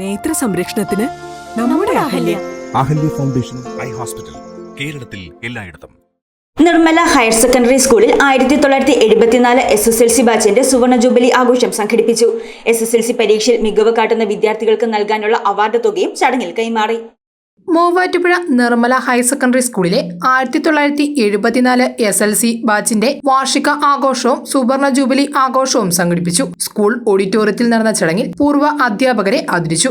നേത്ര സംരക്ഷണത്തിന് നമ്മുടെ Ahalya. Ahalya. Foundation eye hospital കേരളത്തിൽ എല്ലായിടത്തും. നിർമ്മല ഹയർ സെക്കൻഡറി സ്കൂളിൽ ആയിരത്തി തൊള്ളായിരത്തി എഴുപത്തിനാല് എസ് എസ് എൽ സി ബാച്ചിന്റെ സുവർണ ജൂബിലി ആഘോഷം സംഘടിപ്പിച്ചു. എസ് എസ് എൽ സി പരീക്ഷയിൽ മികവ് കാട്ടുന്ന വിദ്യാർത്ഥികൾക്ക് നൽകാനുള്ള അവാർഡ് തുകയും ചടങ്ങിൽ കൈമാറി. മൂവാറ്റുപുഴ നിർമ്മല ഹയർ സെക്കൻഡറി സ്കൂളിലെ ആയിരത്തി തൊള്ളായിരത്തി എഴുപത്തിനാല് എസ് എൽ സി ബാച്ചിന്റെ വാർഷിക ആഘോഷവും സുവർണ ജൂബിലി ആഘോഷവും സംഘടിപ്പിച്ചു. സ്കൂൾ ഓഡിറ്റോറിയത്തിൽ നടന്ന ചടങ്ങിൽ പൂർവ അധ്യാപകരെ ആദരിച്ചു.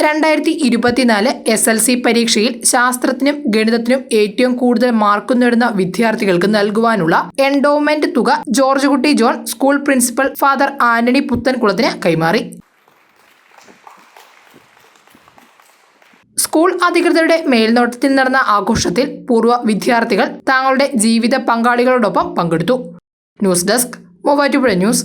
രണ്ടായിരത്തി ഇരുപത്തിനാല് എസ് എൽ സി പരീക്ഷയിൽ ശാസ്ത്രത്തിനും ഗണിതത്തിനും ഏറ്റവും കൂടുതൽ മാർക്ക് നേടുന്ന വിദ്യാർത്ഥികൾക്ക് നൽകുവാനുള്ള എൻഡോമെന്റ് തുക George Kutty John school principal father Antony പുത്തൻകുളത്തിന് കൈമാറി. സ്കൂൾ അധികൃതരുടെ മേൽനോട്ടത്തിൽ നടന്ന ആഘോഷത്തിൽ പൂർവ വിദ്യാർത്ഥികൾ തങ്ങളുടെ ജീവിത പങ്കാളികളോടൊപ്പം പങ്കെടുത്തു. News desk Muvattupuzha news.